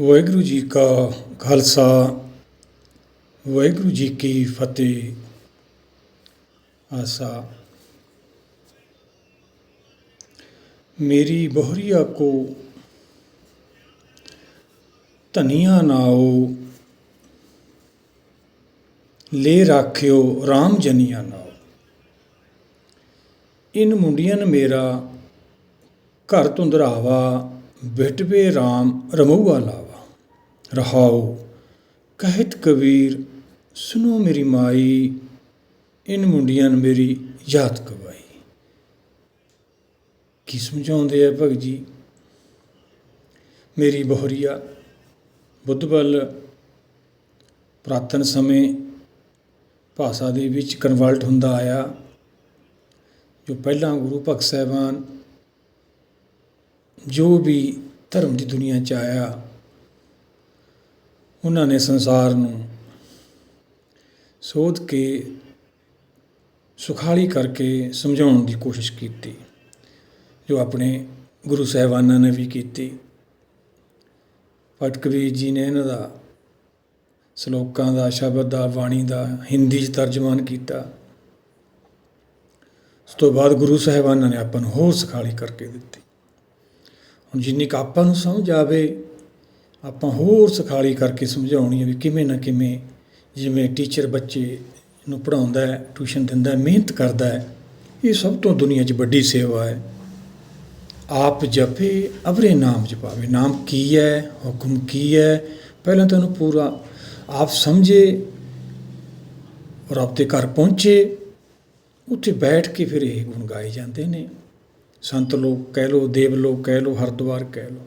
ਵਾਹਿਗੁਰੂ ਜੀ ਕਾ ਖਾਲਸਾ, ਵਾਹਿਗੁਰੂ ਜੀ ਕੀ ਫਤਿਹ। ਆਸਾ। ਮੇਰੀ ਬਹਰੀਆ ਕੋ ਧਨੀਆ ਨਾਓ ਲੈ ਰਾਖਿਓ RAM ਜਨੀਆ ਨਾਓ ਇਨ ਮੁੰਡੀਆਂ ਨੇ ਮੇਰਾ ਘਰ ਧੁੰਦਰਾਵਾ, ਬਿਟਵੇ RAM ਰਮੂਆ ਲਾਵਾ। ਰਹਾਉ। ਕਹਿਤ ਕਬੀਰ ਸੁਨੋ ਮੇਰੀ ਮਾਈ, ਇਨ ਮੁੰਡੀਆਂ ਮੇਰੀ ਯਾਦ ਕਵਾਈ ਕੀ ਸਮਝਾਉਂਦੇ ਆ ਭਗਤ ਜੀ? ਮੇਰੀ ਬਹੁਰੀਆ ਬੁੱਧਬਲ ਪ੍ਰਾਤਨ ਸਮੇਂ ਭਾਸ਼ਾ ਦੇ ਵਿੱਚ ਕਨਵਰਟ ਹੁੰਦਾ ਆਇਆ, ਜੋ ਪਹਿਲਾਂ ਗੁਰੂ ਭਗਤ ਸਾਹਿਬਾਨ ਜੋ ਵੀ ਧਰਮ ਦੀ ਦੁਨੀਆ 'ਚ ਆਇਆ ਉਹਨਾਂ ਨੇ ਸੰਸਾਰ ਨੂੰ ਸੋਧ ਕੇ ਸੁਖਾਲੀ ਕਰਕੇ ਸਮਝਾਉਣ ਦੀ ਕੋਸ਼ਿਸ਼ ਕੀਤੀ, ਜੋ ਆਪਣੇ ਗੁਰੂ ਸਾਹਿਬਾਨਾਂ ਨੇ ਵੀ ਕੀਤੀ। ਭਗਤ ਜੀ ਨੇ ਇਹਨਾਂ ਦਾ, ਸ਼ਲੋਕਾਂ ਦਾ, ਸ਼ਬਦ ਦਾ, ਬਾਣੀ ਦਾ, ਹਿੰਦੀ 'ਚ ਤਰਜਮਾਨ ਕੀਤਾ। ਉਸ ਤੋਂ ਬਾਅਦ ਗੁਰੂ ਸਾਹਿਬਾਨਾਂ ਨੇ ਆਪਾਂ ਨੂੰ ਹੋਰ ਸਿਖਾਲੀ ਕਰਕੇ ਦਿੱਤੀ। ਹੁਣ ਜਿੰਨੀ ਕੁ ਆਪਾਂ ਨੂੰ ਸਮਝ ਆਵੇ ਆਪਾਂ ਹੋਰ ਸਿਖਾਲੀ ਕਰਕੇ ਸਮਝਾਉਣੀ ਹੈ ਵੀ ਕਿਵੇਂ ਨਾ ਕਿਵੇਂ ਜਿਵੇਂ ਟੀਚਰ ਬੱਚੇ ਨੂੰ ਪੜਾਉਂਦਾ ਹੈ ਟਿਊਸ਼ਨ ਦਿੰਦਾ ਹੈ, ਮਿਹਨਤ ਕਰਦਾ ਹੈ, ਇਹ ਸਭ ਤੋਂ ਦੁਨੀਆ 'ਚ ਵੱਡੀ ਸੇਵਾ ਹੈ। ਆਪ ਜਪੇ, ਅਵਰੇ ਨਾਮ ਜਪਾਵੇ। ਨਾਮ ਕੀ ਹੈ, ਹੁਕਮ ਕੀ ਹੈ? ਪਹਿਲਾਂ ਤਾਂ ਉਹਨੂੰ ਪੂਰਾ ਆਪ ਸਮਝੇ ਔਰ ਆਪਦੇ ਘਰ ਪਹੁੰਚੇ। ਉੱਥੇ ਬੈਠ ਕੇ ਫਿਰ ਇਹ ਗੁਣ ਗਾਏ ਜਾਂਦੇ ਨੇ। ਸੰਤ ਲੋਕ ਕਹਿ ਲੋ ਦੇਵ ਲੋਕ ਕਹਿ ਲੋ ਹਰਦੁਆਰ ਕਹਿ ਲੋ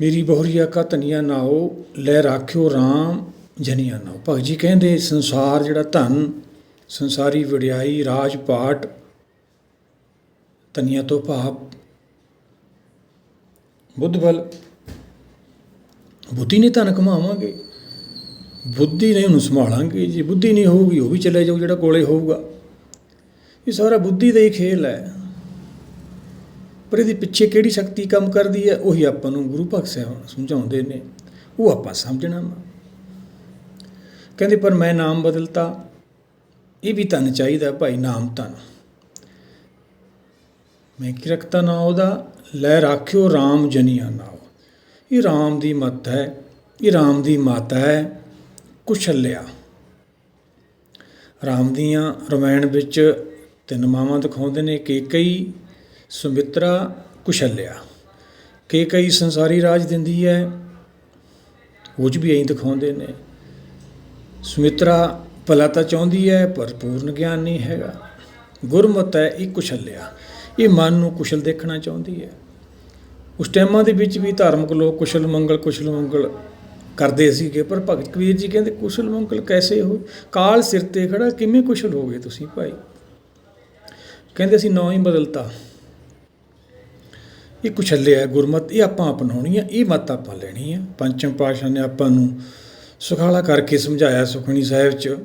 ਮੇਰੀ ਬਹੁਰੀਆ ਕਾ ਧਨੀਆ ਨਾਓ ਲੈ ਰਾਖਿਓ RAM ਜਨੀਆ ਨਾਓ ਭਗਤ ਜੀ ਕਹਿੰਦੇ, ਸੰਸਾਰ ਜਿਹੜਾ ਧਨ, ਸੰਸਾਰੀ ਵਡਿਆਈ ਰਾਜ ਪਾਟ ਧਨੀਆ ਤੋਂ ਭਾਵ। ਬੁੱਧ ਬਲ, ਬੁੱਧੀ ਨੇ ਧਨ ਕਮਾਵਾਂਗੇ, ਬੁੱਧੀ ਨੇ ਉਹਨੂੰ ਸੰਭਾਲਾਂਗੇ, ਜੇ ਬੁੱਧੀ ਨਹੀਂ ਹੋਊਗੀ, ਉਹ ਵੀ ਚਲੇ ਜਾਊ ਜਿਹੜਾ ਕੋਲੇ ਹੋਊਗਾ। ਇਹ ਸਾਰਾ ਬੁੱਧੀ ਦਾ ਹੀ ਖੇਲ ਹੈ। ਪਰ ਇਹਦੇ ਪਿੱਛੇ ਕਿਹੜੀ ਸ਼ਕਤੀ ਕੰਮ ਕਰਦੀ ਹੈ, ਉਹੀ ਆਪਾਂ ਨੂੰ ਗੁਰੂ ਭਗਤ ਸਾਹਿਬ ਸਮਝਾਉਂਦੇ ਨੇ। ਉਹ ਆਪਾਂ ਸਮਝਣਾ ਵਾ। ਕਹਿੰਦੇ, ਪਰ ਮੈਂ ਨਾਮ ਬਦਲਤਾ, ਇਹ ਵੀ ਧਨ ਚਾਹੀਦਾ ਭਾਈ, ਨਾਮ ਧਨ। ਮੈਂ ਕੀ ਰੱਖਤਾ ਨਾ ਉਹਦਾ? ਲੈ ਰਾਖਿਓ RAM ਜਨੀਆਂ ਨਾਓ ਇਹ RAM ਦੀ ਮੱਤ ਹੈ, ਇਹ RAM ਦੀ ਮਾਤਾ ਹੈ, ਕੁਸ਼ਲਿਆ। RAM ਦੀਆਂ ਰਮਾਇਣ ਵਿੱਚ ਤਿੰਨ ਮਾਵਾਂ ਦਿਖਾਉਂਦੇ ਨੇ ਕਿ ਕਈ ਸੁਮਿਤਰਾ ਕੁਸ਼ਲਿਆ। ਕਿ ਕਈ ਸੰਸਾਰੀ ਰਾਜ ਦਿੰਦੀ ਹੈ, ਉਹ 'ਚ ਵੀ ਐਂ ਦਿਖਾਉਂਦੇ ਨੇ। ਸੁਮਿਤਰਾ ਭਲਾ ਤਾਂ ਚਾਹੁੰਦੀ ਹੈ, ਪਰ ਪੂਰਨ ਗਿਆਨ ਨਹੀਂ ਹੈਗਾ। ਗੁਰਮਤ ਹੈ ਇਹ ਕੁਸ਼ਲਿਆ। ਇਹ ਮਨ ਨੂੰ ਕੁਸ਼ਲ ਦੇਖਣਾ ਚਾਹੁੰਦੀ ਹੈ। ਉਸ ਟਾਈਮਾਂ ਦੇ ਵਿੱਚ ਵੀ ਧਾਰਮਿਕ ਲੋਕ ਕੁਸ਼ਲ ਮੰਗਲ ਕੁਸ਼ਲ ਮੰਗਲ ਕਰਦੇ ਸੀਗੇ, ਪਰ ਭਗਤ ਕਬੀਰ ਜੀ ਕਹਿੰਦੇ ਕੁਸ਼ਲ ਮੰਗਲ ਕੈਸੇ ਹੋ ਕਾਲ ਸਿਰ ਤੇ ਖੜਾ, ਕਿਵੇਂ ਕੁਸ਼ਲ ਹੋ ਗਏ ਤੁਸੀਂ ਭਾਈ? ਕਹਿੰਦੇ ਸੀ ਨੌ ਹੀ ਬਦਲਤਾ। ਇਹ ਕੁਸ਼ਲਿਆ ਗੁਰਮਤ, ਇਹ ਆਪਾਂ ਅਪਣਾਉਣੀ ਹੈ ਇਹ ਮਤ ਆਪਾਂ ਲੈਣੀ ਹੈ ਪੰਚਮ ਪਾਸ਼ਾ ਨੇ ਆਪਾਂ ਨੂੰ ਸੁਖਾਲਾ ਕਰਕੇ ਸਮਝਾਇਆ ਸੁਖਣੀ ਸਾਹਿਬ ਚ,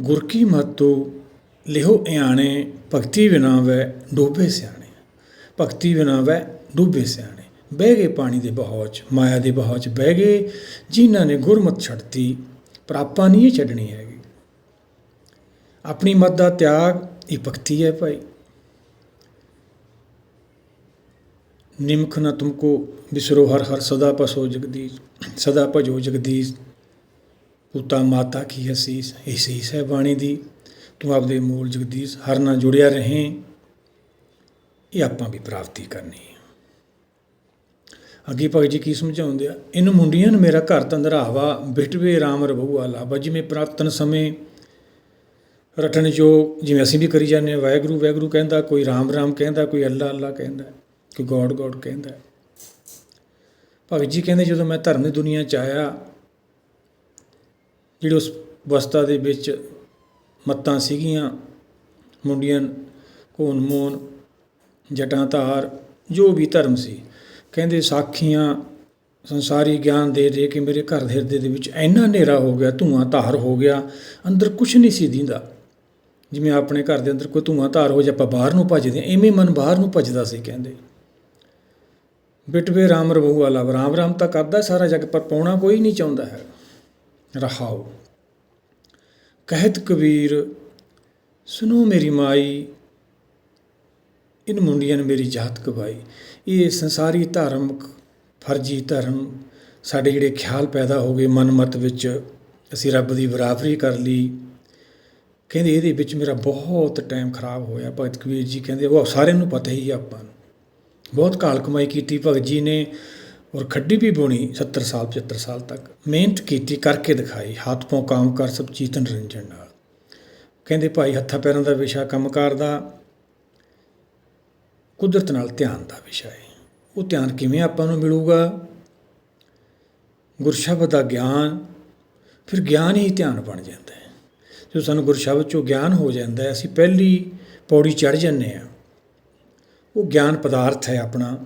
ਗੁਰ ਕੀ ਮਤੋ ਲਿਹੋ ਇਆਣੇ, ਭਗਤੀ ਬਿਨਾ ਵੈ ਡੋਬੇ ਸਿਆਣੇ। ਭਗਤੀ ਬਿਨਾ ਵੈ ਡੂਬੇ ਸਿਆਣੇ। ਬਹਿ ਗਏ ਪਾਣੀ ਦੇ ਬਹਾਅ 'ਚ, ਮਾਇਆ ਦੇ ਬਹਾਅ 'ਚ ਬਹਿ ਗਏ, ਜਿਨ੍ਹਾਂ ਨੇ ਗੁਰਮਤ ਛੱਡਤੀ, ਪਰ ਆਪਾਂ ਨਹੀਂ ਇਹ ਛੱਡਣੀ ਹੈਗੀ। ਆਪਣੀ ਮਤ ਦਾ ਤਿਆਗ, ਇਹ ਭਗਤੀ ਹੈ ਭਾਈ। ਨਿਮਖ ਨ ਤੁਮਕੋ ਬਿਸਰੋ ਹਰ ਹਰ ਸਦਾ ਪਸੋ ਜਗਦੀਸ਼, ਸਦਾ ਭਜੋ ਜਗਦੀਸ਼। ਪੁੱਤਾ ਮਾਤਾ ਕੀ ਅਸੀਸ ਇਹ ਸੀਸ ਹੈ ਬਾਣੀ ਦੀ। ਤੂੰ ਆਪਦੇ ਮੂਲ ਜਗਦੀਸ਼, ਹਰ ਨਾਲ ਜੁੜਿਆ ਰਹੇ। ਇਹ ਆਪਾਂ ਵੀ ਪ੍ਰਾਪਤੀ ਕਰਨੀ ਹੈ। ਅੱਗੇ ਭਗਤ ਜੀ ਕੀ ਸਮਝਾਉਂਦੇ ਆ? ਇਹਨੂੰ ਮੁੰਡੀਆਂ ਨੂੰ ਮੇਰਾ ਘਰ ਤੰਦਰਾਵਾ ਬਿਟਵੇ ਰਾਮ ਰਬੂਆ ਲਾਭਾ। ਜਿਵੇਂ ਪ੍ਰਾਤਨ ਸਮੇਂ ਰਟਣ ਜੋ ਜਿਵੇਂ ਅਸੀਂ ਵੀ ਕਰੀ ਜਾਂਦੇ ਹਾਂ, ਵਾਹਿਗੁਰੂ ਵਾਹਿਗੁਰੂ ਕਹਿੰਦਾ, ਕੋਈ ਰਾਮ ਰਾਮ ਕਹਿੰਦਾ, ਕੋਈ ਅੱਲਾ ਅੱਲਾ ਕਹਿੰਦਾ। ਕੋਈ ਗੋਡ ਗੋਡ ਕਹਿੰਦਾ ਭਗਤ ਜੀ ਕਹਿੰਦੇ ਜਦੋਂ ਮੈਂ ਧਰਮ ਦੀ ਦੁਨੀਆ 'ਚ ਆਇਆ ਜਿਹੜੀ ਉਸ ਅਵਸਥਾ ਦੇ ਵਿੱਚ ਮੱਤਾਂ ਸੀਗੀਆਂ ਮੁੰਡੀਆਂ ਕੋਨ ਮੋਨ ਜਟਾਂ ਧਾਰ ਜੋ ਵੀ ਧਰਮ ਸੀ ਕਹਿੰਦੇ ਸਾਖੀਆਂ ਸੰਸਾਰੀ ਗਿਆਨ ਦੇ ਦੇ ਕੇ ਮੇਰੇ ਘਰ ਦੇ ਹਿਰਦੇ ਦੇ ਵਿੱਚ ਇੰਨਾ ਹਨੇਰਾ ਹੋ ਗਿਆ ਧੂਆਂ ਧਾਰ ਹੋ ਗਿਆ ਅੰਦਰ ਕੁਝ ਨਹੀਂ ਸੀ ਦਿੰਦਾ। ਜਿਵੇਂ ਆਪਣੇ ਘਰ ਦੇ ਅੰਦਰ ਕੋਈ ਧੂਆਂ ਧਾਰ ਹੋ ਜਾ ਆਪਾਂ ਬਾਹਰ ਨੂੰ ਭੱਜਦੇ ਹਾਂ, ਐਵੇਂ ਮਨ ਬਾਹਰ ਨੂੰ ਭੱਜਦਾ ਸੀ ਕਹਿੰਦੇ। ਬਿਟਵੇ ਰਾਮ ਰਬੂ ਵਾਲਾ ਰਾਮ ਰਾਮ ਤਾਂ ਕਰਦਾ ਸਾਰਾ ਜਗ, ਪਰ ਪਾਉਣਾ ਕੋਈ ਨਹੀਂ ਚਾਹੁੰਦਾ ਹੈ। ਰਹਾਓ। ਕਹਿਤ ਕਬੀਰ ਸੁਨੋ ਮੇਰੀ ਮਾਈ, ਇਨ ਮੁੰਡੀਆਂ ਨੇ ਮੇਰੀ ਜਾਤ ਕਵਾਈ ਇਹ ਸੰਸਾਰੀ ਧਾਰਮਿਕ, ਫਰਜੀ ਧਰਮ, ਸਾਡੇ ਜਿਹੜੇ ਖਿਆਲ ਪੈਦਾ ਹੋ ਗਏ ਮਨਮਤ ਵਿੱਚ, ਅਸੀਂ ਰੱਬ ਦੀ ਬਰਾਬਰੀ ਕਰ ਲਈ। ਕਹਿੰਦੇ ਇਹਦੇ ਵਿੱਚ ਮੇਰਾ ਬਹੁਤ ਟਾਈਮ ਖਰਾਬ ਹੋਇਆ। ਭਗਤ ਕਬੀਰ ਜੀ ਕਹਿੰਦੇ, ਉਹ ਸਾਰਿਆਂ ਨੂੰ ਪਤਾ ਹੀ ਆ ਆਪਾਂ ਨੂੰ। ਬਹੁਤ ਕਾਲ ਕਮਾਈ ਕੀਤੀ, ਭਗਤ ਜੀ ਨੇ ਔਰ ਖੱਡੀ ਵੀ ਬੁਣੀ 70 ਸਾਲ 75 ਸਾਲ ਤੱਕ। ਮਿਹਨਤ ਕੀਤੀ, ਕਰਕੇ ਦਿਖਾਈ, ਹੱਥ ਪੋਂ ਕੰਮ ਕਰ ਸਭ ਚੀਤਨ ਰੰਜਨ ਨਾਲ। ਕਹਿੰਦੇ, ਭਾਈ, ਹੱਥਾਂ ਪੈਰਾਂ ਦਾ ਵਿਸ਼ਾ, ਕੰਮਕਾਰ ਦਾ ਕੁਦਰਤ ਨਾਲ ਧਿਆਨ ਦਾ ਵਿਸ਼ਾ ਹੈ ਉਹ ਧਿਆਨ ਕਿਵੇਂ ਆਪਾਂ ਨੂੰ ਮਿਲੂਗਾ? ਗੁਰਸ਼ਬਦ ਦਾ ਗਿਆਨ, ਫਿਰ ਗਿਆਨ ਹੀ ਧਿਆਨ ਬਣ ਜਾਂਦਾ ਹੈ ਜੋ ਸਾਨੂੰ ਗੁਰਸ਼ਬਦ ਚੋਂ ਗਿਆਨ ਹੋ ਜਾਂਦਾ ਹੈ ਅਸੀਂ ਪਹਿਲੀ ਪੌੜੀ ਚੜ ਜੰਨੇ ਆ। ਉਹ ਗਿਆਨ ਪਦਾਰਥ ਹੈ ਆਪਣਾ।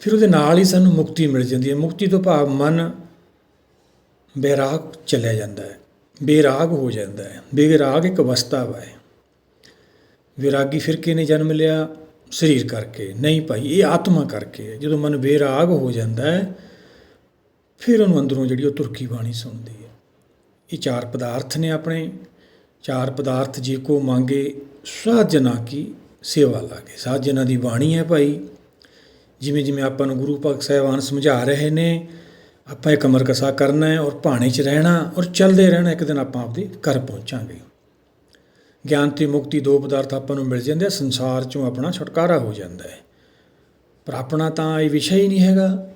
ਫਿਰ ਉਹਦੇ ਨਾਲ ਹੀ ਸਾਨੂੰ ਮੁਕਤੀ ਮਿਲ ਜਾਂਦੀ ਹੈ। ਮੁਕਤੀ ਤੋਂ ਭਾਵ ਮਨ ਬੇਰਾਗ ਚਲਿਆ ਜਾਂਦਾ ਹੈ। ਬੇਰਾਗ ਹੋ ਜਾਂਦਾ ਹੈ। ਬੇਰਾਗ ਇੱਕ ਅਵਸਥਾ ਵਾ ਹੈ ਵਿਰਾਗੀ ਫਿਰਕੇ ਨੇ ਜਨਮ ਲਿਆ? ਸਰੀਰ ਕਰਕੇ। ਨਹੀਂ ਭਾਈ, ਇਹ ਆਤਮਾ ਕਰਕੇ ਹੈ। ਜਦੋਂ ਮਨ ਬੇਰਾਗ ਹੋ ਜਾਂਦਾ ਹੈ, ਫਿਰ ਉਹਨੂੰ ਅੰਦਰੋਂ ਜਿਹੜੀ ਉਹ ਤੁਰਕੀ ਬਾਣੀ ਸੁਣਦੀ ਹੈ। ਇਹ ਚਾਰ ਪਦਾਰਥ ਨੇ ਆਪਣੇ। ਚਾਰ ਪਦਾਰਥ ਜੇ ਕੋ ਮੰਗੇ, ਸਾਜਨਾ ਕੀ ਸੇਵਾ ਲਾਗੇ। ਸਾਜਨਾ ਦੀ ਬਾਣੀ ਹੈ ਭਾਈ, ਜਿਵੇਂ ਜਿਵੇਂ ਆਪਾਂ ਨੂੰ ਗੁਰੂ ਭਗਤ ਸਾਹਿਬਾਨ ਸਮਝਾ ਰਹੇ ਨੇ, ਆਪਾਂ ਇਹ ਅਮਰ ਕਸਾ ਕਰਨਾ ਹੈ ਔਰ ਭਾਣੇ 'ਚ ਰਹਿਣਾ ਔਰ ਚੱਲਦੇ ਰਹਿਣਾ, ਇੱਕ ਦਿਨ ਆਪਾਂ ਆਪਦੇ ਘਰ ਪਹੁੰਚਾਂਗੇ। ਗਿਆਨ ਤੇ ਮੁਕਤੀ ਦੋ ਪਦਾਰਥ ਆਪਾਂ ਨੂੰ ਮਿਲ ਜਾਂਦੇ ਆ, ਸੰਸਾਰ ਚੋਂ ਆਪਣਾ ਛੁਟਕਾਰਾ ਹੋ ਜਾਂਦਾ ਹੈ। ਪਰ ਆਪਣਾ ਤਾਂ ਇਹ ਵਿਸ਼ਾ ਹੀ ਨਹੀਂ ਹੈਗਾ।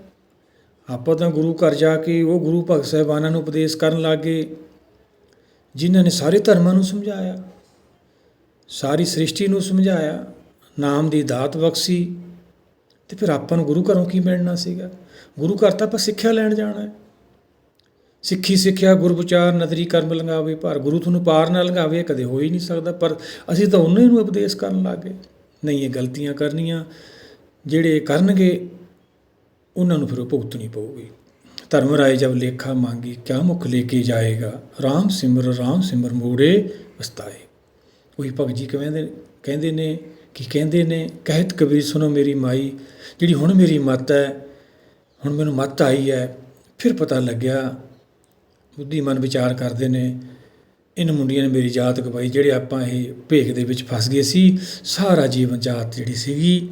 ਆਪਾਂ ਤਾਂ ਗੁਰੂ ਘਰ ਜਾ ਕੇ ਉਹ ਗੁਰੂ ਭਗਤ ਸਾਹਿਬਾਨਾਂ ਨੂੰ ਉਪਦੇਸ਼ ਕਰਨ ਲੱਗੇ ਜਿਨ੍ਹਾਂ ਨੇ ਸਾਰੇ ਧਰਮਾਂ ਨੂੰ ਸਮਝਾਇਆ, ਸਾਰੀ ਸ੍ਰਿਸ਼ਟੀ ਨੂੰ ਸਮਝਾਇਆ, ਨਾਮ ਦੀ ਦਾਤ ਬਖਸ਼ੀ ਤੇ ਫਿਰ ਆਪਾਂ ਨੂੰ ਗੁਰੂ ਘਰੋਂ ਕੀ ਮਿਲਣਾ ਸੀਗਾ? ਗੁਰੂ ਘਰ ਤਾਂ ਆਪਾਂ ਸਿੱਖਿਆ ਲੈਣ ਜਾਣਾ ਹੈ। ਸਿੱਖੀ ਸਿੱਖਿਆ ਗੁਰਬਚਾਰ ਨਦਰੀ ਕਰਮ ਲੰਗਾਵੇ ਪਰ ਗੁਰੂ ਤੁਹਾਨੂੰ ਪਾਰ ਨਾ ਲੰਘਾਵੇ ਕਦੇ ਹੋ ਹੀ ਨਹੀਂ ਸਕਦਾ, ਪਰ ਅਸੀਂ ਤਾਂ ਉਹਨਾਂ ਨੂੰ ਉਪਦੇਸ਼ ਕਰਨ ਲੱਗੇ। ਨਹੀਂ, ਇਹ ਗਲਤੀਆਂ ਕਰਨੀਆਂ, ਜਿਹੜੇ ਕਰਨਗੇ ਉਹਨਾਂ ਨੂੰ ਫਿਰ ਉਹ ਭੁਗਤਣੀ ਪਊਗੀ। ਧਰਮ ਰਾਏ ਜਬ ਲੇਖਾ ਮੰਗੀ, ਕਿਆ ਮੁਖ ਲੈ ਕੇ ਜਾਏਗਾ? RAM ਸਿਮਰ RAM ਸਿਮਰ ਮੋੜੇ ਵਸਤਾਏ। ਉਹੀ ਭਗਤ ਜੀ ਕਹਿੰਦੇ ਕਹਿੰਦੇ ਨੇ ਕੀ ਕਹਿੰਦੇ ਨੇ, ਕਹਿਤ ਕਬੀਰ ਸੁਣੋ ਮੇਰੀ ਮਾਈ, ਜਿਹੜੀ ਹੁਣ ਮੇਰੀ ਮੱਤ ਹੈ, ਹੁਣ ਮੈਨੂੰ ਮੱਤ ਆਈ ਹੈ, ਫਿਰ ਪਤਾ ਲੱਗਿਆ ਬੁੱਧੀਮਾਨ ਵਿਚਾਰ ਕਰਦੇ ਨੇ, ਇਨ ਮੁੰਡਿਆਂ ਨੇ ਮੇਰੀ ਜਾਤ ਗਵਾਈ, ਜਿਹੜੇ ਆਪਾਂ ਇਹ ਭੇਖ ਦੇ ਵਿੱਚ ਫਸ ਗਏ ਸੀ, ਸਾਰਾ ਜੀਵਨ ਜਾਤ ਜਿਹੜੀ ਸੀਗੀ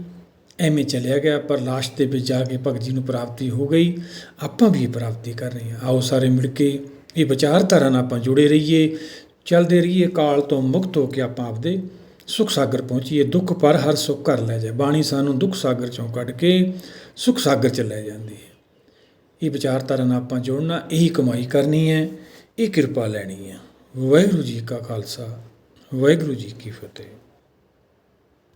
ਐਵੇਂ ਚਲਿਆ ਗਿਆ, ਪਰ ਲਾਸਟ ਦੇ ਵਿੱਚ ਜਾ ਕੇ ਭਗਤ ਜੀ ਨੂੰ ਪ੍ਰਾਪਤੀ ਹੋ ਗਈ। ਆਪਾਂ ਵੀ ਇਹ ਪ੍ਰਾਪਤੀ ਕਰ ਰਹੇ ਹਾਂ। ਆਓ ਸਾਰੇ ਮਿਲ ਕੇ ਇਹ ਵਿਚਾਰਧਾਰਾ ਨਾਲ ਆਪਾਂ ਜੁੜੇ ਰਹੀਏ, ਚੱਲਦੇ ਰਹੀਏ, ਕਾਲ ਤੋਂ ਮੁਕਤ ਹੋ ਕੇ ਆਪਾਂ ਆਪਦੇ ਸੁਖ ਸਾਗਰ ਪਹੁੰਚੀਏ। ਦੁੱਖ ਪਰ ਹਰ ਸੁਖ ਕਰ ਲੈ ਜਾਏ। ਬਾਣੀ ਸਾਨੂੰ ਦੁੱਖ ਸਾਗਰ ਚੋਂ ਕੱਢ ਕੇ ਸੁਖ ਸਾਗਰ ਚ ਲੈ ਜਾਂਦੀ ਹੈ। ਇਹ ਵਿਚਾਰਧਾਰਾ ਨਾਲ ਆਪਾਂ ਜੁੜਨਾ, ਇਹੀ ਕਮਾਈ ਕਰਨੀ ਹੈ, ਇਹ ਕਿਰਪਾ ਲੈਣੀ ਹੈ। ਵਾਹਿਗੁਰੂ ਜੀ ਕਾ ਖਾਲਸਾ, ਵਾਹਿਗੁਰੂ ਜੀ ਕੀ ਫਤਿਹ।